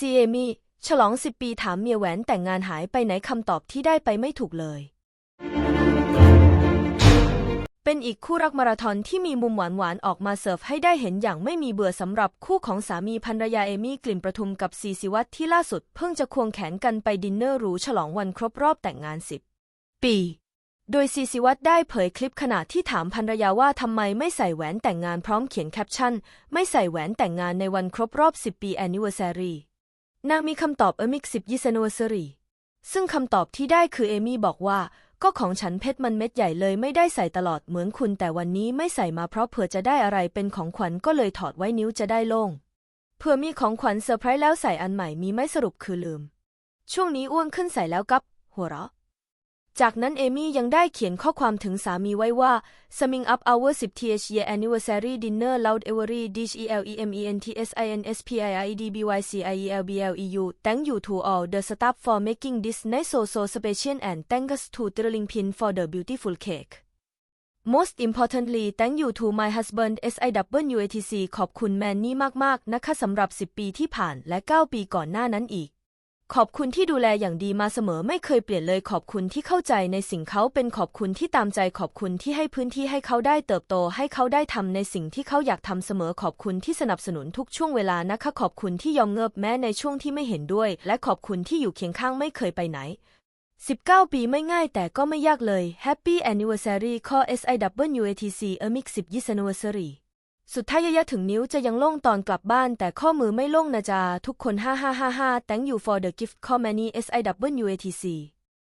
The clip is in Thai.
ซีเอมี่ฉลองสิบปีถามเมียแหวนแต่งงานหายไปไหนคำตอบที่ได้ไปไม่ถูกเลย เป็นอีกคู่รักมาราธอนที่มีมุมหวานๆออกมาเสิร์ฟให้ได้เห็นอย่างไม่มีเบื่อสำหรับคู่ของสามีภรรยาเอมี่กลิ่นประทุมกับซีซิวัตที่ล่าสุดเพิ่งจะควงแขนกันไปดินเนอร์หรูฉลองวันครบรอบแต่งงาน10ปี โดยซีซิวัตได้เผยคลิปขณะที่ถามภรรยาว่าทำไมไม่ใส่แหวนแต่งงานพร้อมเขียนแคปชั่น ไม่ใส่แหวนแต่งงานในวันครบรอบ 10 ปี anniversary นางมีคำตอบเอมิกสิบยิสโนเซรีซึ่งคำตอบที่ได้คือเอมี่บอกว่า ก็ของฉันเพชรมันเม็ดใหญ่เลยไม่ได้ใส่ตลอดเหมือนคุณ แต่วันนี้ไม่ใส่มาเพราะเผื่อจะได้อะไรเป็นของขวัญก็เลยถอดไว้นิ้วจะได้โล่งเผื่อมีของขวัญเซอร์ไพรส์แล้วใส่อันใหม่มีไม่สรุปคือลืม ช่วงนี้อ้วนขึ้นใส่แล้วกับ หัวเราะ จากนั้นเอมี่ยังได้เขียนข้อความถึงสามีไว้ว่า summing up our 10 th year anniversary dinner loud every dish e l e m e n t s i n s p i r e d b y c i e l b l e u thank you to all the staff for making this night so so special and thanks to Trilling Pin for the beautiful cake Most importantly thank you to my husband SIWATC ขอบคุณแมนนี่มากๆนะคะสำหรับ 10 ปีที่ผ่านและ 9 ปีก่อนหน้านั้นอีก ขอบคุณที่ดูแลอย่างดีมาเสมอไม่เคยเปลี่ยนเลยขอบคุณที่เข้าใจในสิ่งเขาเป็นขอบคุณที่ตามใจขอบคุณที่ให้พื้นที่ให้เขาได้เติบโต ให้เขาได้ทำในสิ่งที่เขาอยากทำเสมอขอบคุณที่สนับสนุนทุกช่วงเวลานะคะขอบคุณที่ยอมเงิบแม้ในช่วงที่ไม่เห็นด้วย และขอบคุณที่อยู่เคียงข้างไม่เคยไปไหน 19 ปีไม่ง่ายแต่ก็ไม่ยากเลย Happy Anniversary ข้อ SIWATC a m i c 10 Years Anniversary สุดท้ายยะๆถึงนิ้วจะยังโล่งตอนกลับบ้าน แต่ข้อมือไม่โล่งนะจ๊ะทุกคน 5555 Thank you for the gift company SIWATC